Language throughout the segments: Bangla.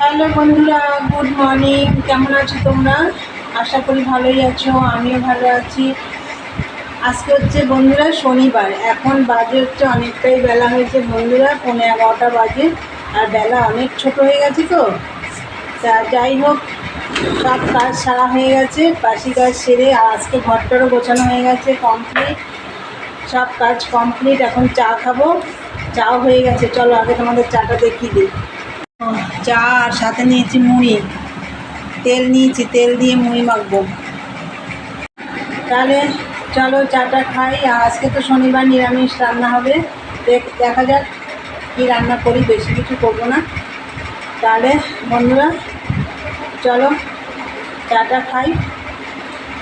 হ্যালো বন্ধুরা, গুড মর্নিং। কেমন আছো তোমরা? আশা করি ভালোই আছো, আমিও ভালো আছি। আজকে হচ্ছে বন্ধুরা শনিবার, এখন বাজে হচ্ছে অনেকটাই বেলা হয়েছে বন্ধুরা, পৌনে এগারোটা বাজে, আর বেলা অনেক ছোট হয়ে গেছে তো। তা যাই হোক, সব কাজ সারা হয়ে গেছে, বাসি কাজ সেরে আর আজকে ঘরটারও গোছানো হয়ে গেছে কমপ্লিট সব কাজ কমপ্লিট এখন চা খাব। চাও হয়ে গেছে, চলো আগে তোমাদের চাটা দেখিয়ে দিই। চা আর সাথে নিয়েছি মুড়ি। তেল নিয়েছি, তেল দিয়ে মুড়ি মাখবো। তাহলে চলো চাটা খাই। আজকে তো শনিবার, নিরামিষ রান্না হবে। দেখ- যাক কী রান্না করি, বেশি কিছু করব না। তাহলে বন্ধুরা, চলো চাটা খাই।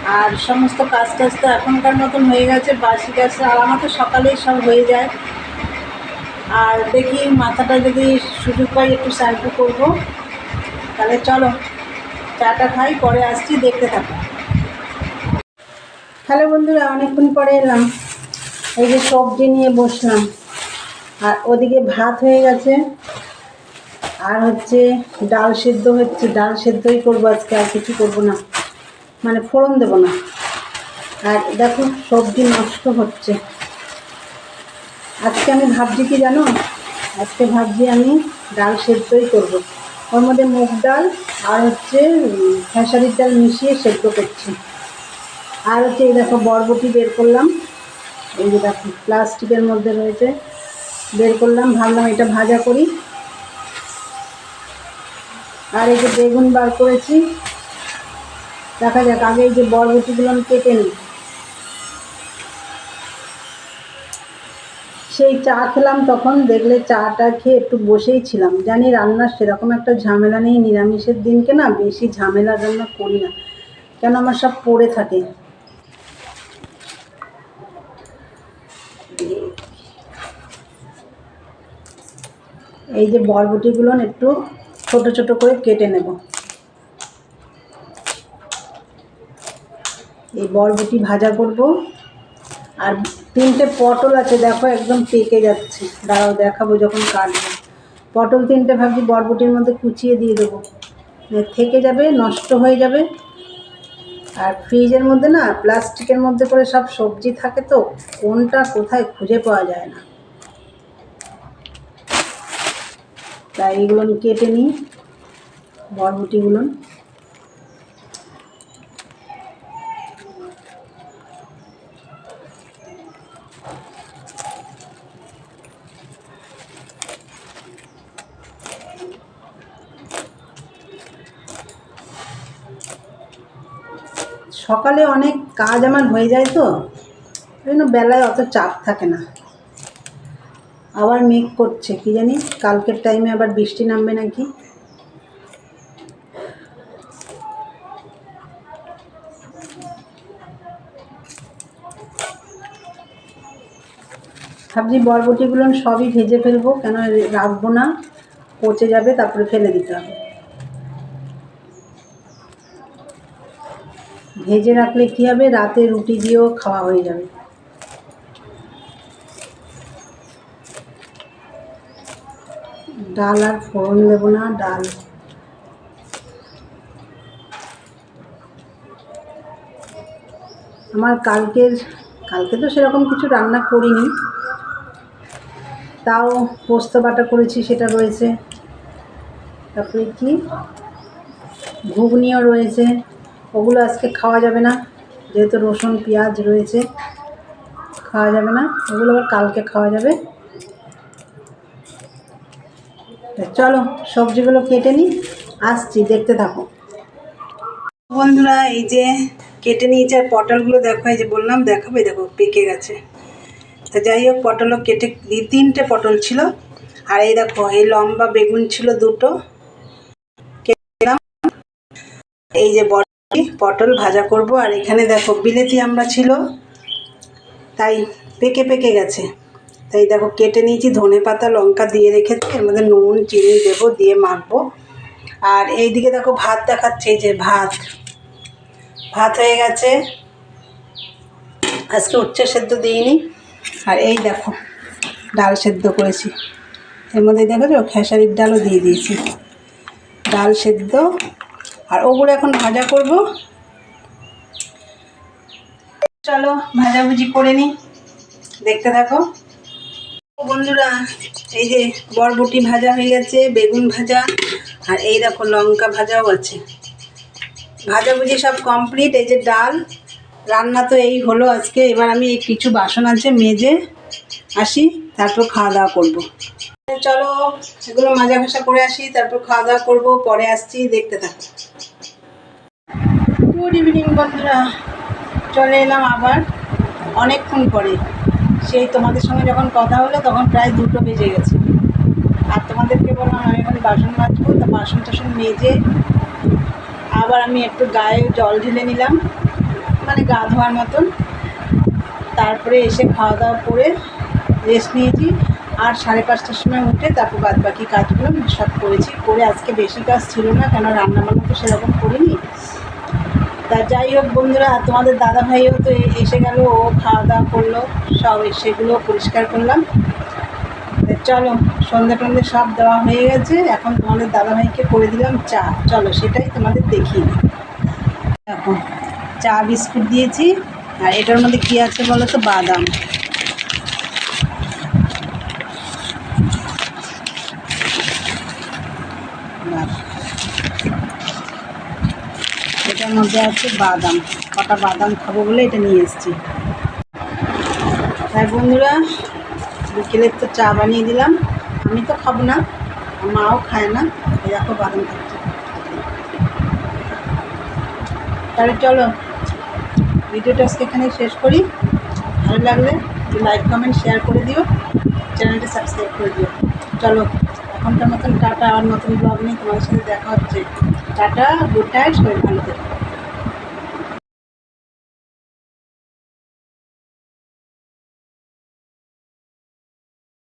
আর সমস্ত কাজ টাজ তো এখনকার মতন হয়ে গেছে। বাসি কাজ আর আমার তো সকালেই সব হয়ে যায়। আর দেখি, মাথাটা যদি সুযোগ পাই একটু শ্যাম্পু করব। তাহলে চলো, চাটা খাই, পরে আসছি, দেখতে থাকো। হ্যালো বন্ধুরা, অনেকক্ষণ পরে এলাম। এই যে সবজি নিয়ে বসলাম। আর ওদিকে ভাত হয়ে গেছে। আর হচ্ছে ডাল সেদ্ধ হচ্ছে। ডাল সেদ্ধই করব আজকে, আর কিছু করব না। মানে ফোড়ন দেবো না। আর দেখো, সবজি নষ্ট হচ্ছে। আজকে আমি ভাবছি কি জানো? আজকে ভাবছি আমি ডাল সেদ্ধই করব। ওর মধ্যে মুগ ডাল আর হচ্ছে খেসারির ডাল মিশিয়ে সেদ্ধ করছি। আর হচ্ছে এই দেখো, বরবটি বের করলাম। এই যে দেখো, প্লাস্টিকের মধ্যে রয়েছে। বের করলাম, ভাবলাম এটা ভাজা করি। আর এই যে বেগুন বার করেছি। দেখা যাক, আগে এই যে বরবটিগুলো আমি কেটে নিই। সেই চা খেলাম তখন দেখলে চাটা খেয়ে একটু বসেই ছিলাম। জানি রান্নার সেরকম একটা ঝামেলা নেই, নিরামিষের দিনকে না বেশি ঝামেলা রান্না করি না। কেন আমার সব পড়ে থাকে। এই যে বরবটিগুলো একটু ছোট ছোট করে কেটে নেব। এই বরবটি ভাজা করব। আর তিনটে পটল আছে, দেখো একদম পেকে যাচ্ছে। দাঁড়াও, দেখাবো যখন কাটবো। পটল তিনটে ভাবছি বরবটির মধ্যে কুচিয়ে দিয়ে দেবো। মানে থেকে যাবে, নষ্ট হয়ে যাবে। আর ফ্রিজের মধ্যে না, প্লাস্টিকের মধ্যে করে সব সবজি থাকে তো, কোনটা কোথায় খুঁজে পাওয়া যায় না। তাই এগুলো কেটে নিই, বরবটিগুলো। সকালে অনেক কাজ আমার হয়ে যায় তো জন্য বেলায় অত চাপ থাকে না। আবার মেঘ করছে, কি জানি, কালকের টাইমে আবার বৃষ্টি নামবে নাকি। ভাবছি বরবটিগুলো সবই ভেজে ফেলব, কেন রাখব না, পচে যাবে, তারপরে ফেলে দিতে হবে। ভেজে রাখলে কী হবে? রাতে রুটি দিয়েও খাওয়া হয়ে যাবে। ডাল আর ফোড়ন দেবো না, ডাল। আমার কালকের, কালকে তো সেরকম কিছু রান্না করিনি। তাও পোস্ত বাটা করেছি, সেটা রয়েছে। তারপরে কি? ঘুগনিও রয়েছে। ওগুলো আজকে খাওয়া যাবে না, যেহেতু রসুন, পেঁয়াজ রয়েছে, খাওয়া যাবে না, ওগুলো আবার কালকে খাওয়া যাবে। চলো, সবজিগুলো কেটে নিই, আসছি, দেখতে থাকো। বন্ধুরা, এই যে কেটে নিয়েছে আর পটলগুলো দেখো, এই যে বললাম, দেখাবে, দেখো, পেকে গেছে। তা যাই হোক, পটলও কেটে তিনটে পটল ছিল, আর এই দেখো, এই লম্বা বেগুন ছিল দুটো। কেটে এই যে বড়ি পটল ভাজা করব, আর এখানে দেখো বিলেতি আমরা ছিল, তাই পেকে পেকে গেছে। তাই দেখো কেটে নিয়েছি, ধনে পাতা, লঙ্কা দিয়ে রেখেছি, এর মধ্যে নুন, চিনি দেবো, দিয়ে মাখবো। আর এই দিকে দেখো ভাত দেখাচ্ছে যে ভাত। ভাত হয়ে গেছে। আজকে উচ্চ সেদ্ধ দিইনি। আর এই দেখো, ডাল সেদ্ধ করেছি। এর মধ্যে দেখো খেসারির ডালও দিয়ে দিয়েছি। ডাল সেদ্ধ আর ওগুলো এখন ভাজা করব। চলো, ভাজাভুজি করে নিই দেখতে থাকো। বন্ধুরা, এই যে বরবটি ভাজা হয়ে গেছে, বেগুন ভাজা, আর এই দেখো লঙ্কা ভাজাও আছে। ভাজাভুজি সব কমপ্লিট এই যে ডাল। রান্না তো এই হলো আজকে। এবার আমি এই কিছু বাসন আছে মেজে আসি, তারপর খাওয়া দাওয়া করব। চলো, এগুলো মাজা ঘষা করে আসি, তারপর খাওয়া দাওয়া করব, পরে আসছি, দেখতে থাকো। গুড ইভিনিং বন্ধুরা। চলে এলাম আবার অনেকক্ষণ পরে। সেই তোমাদের সঙ্গে যখন কথা হলো, তখন প্রায় দুটো বেজে গেছে। আর তোমাদেরকে বললাম, আমি এখন বাসন মাজবো। তো বাসন টাসন মেজে আবার আমি একটু গায়ে জল ঢেলে নিলাম মানে গা ধোয়ার মতন। তারপরে এসে খাওয়া দাওয়া করে রেস্ট নিয়েছি। আর সাড়ে পাঁচটার সময় উঠে তারপর বাদ বাকি কাজগুলো সব করেছি। করে আজকে বেশি কাজ ছিল না, কেন রান্না বান্না তো সেরকম করিনি। তা যাই হোক বন্ধুরা, তোমাদের দাদা ভাইও তো এসে গেল, ও খাওয়া দাওয়া করল, সব সেগুলো পরিষ্কার করলাম। চলো সন্ধ্যে টন্ধে সব দেওয়া হয়ে গেছে, এখন তোমাদের দাদা ভাইকে করে দিলাম চা। চলো, সেটাই তোমাদের দিই। দেখো, চা বিস্কুট দিয়েছি, আর এটার মধ্যে কী আছে বলো তো? বাদাম। বাদাম। এটার মধ্যে আছে বাদাম, কটা বাদাম খাব বলে এটা নিয়ে এসেছি। তাই বন্ধুরা বিকেলের তো চা বানিয়ে দিলাম। আমি তো খাব না, মাও খায় না দেখো বাদাম খাচ্ছে। তাহলে চলো, ভিডিওটা আজকে এখানে শেষ করি। ভালো লাগলে লাইক কমেন্ট শেয়ার করে দিও। চ্যানেলটা সাবস্ক্রাইব করে দিও। চলো। এখনকার মতন টাটা আর নতুন ব্লগ নিয়ে তোমার সাথে দেখা হচ্ছে। টাটা গুড নাইট সবাই ভালো থেকো।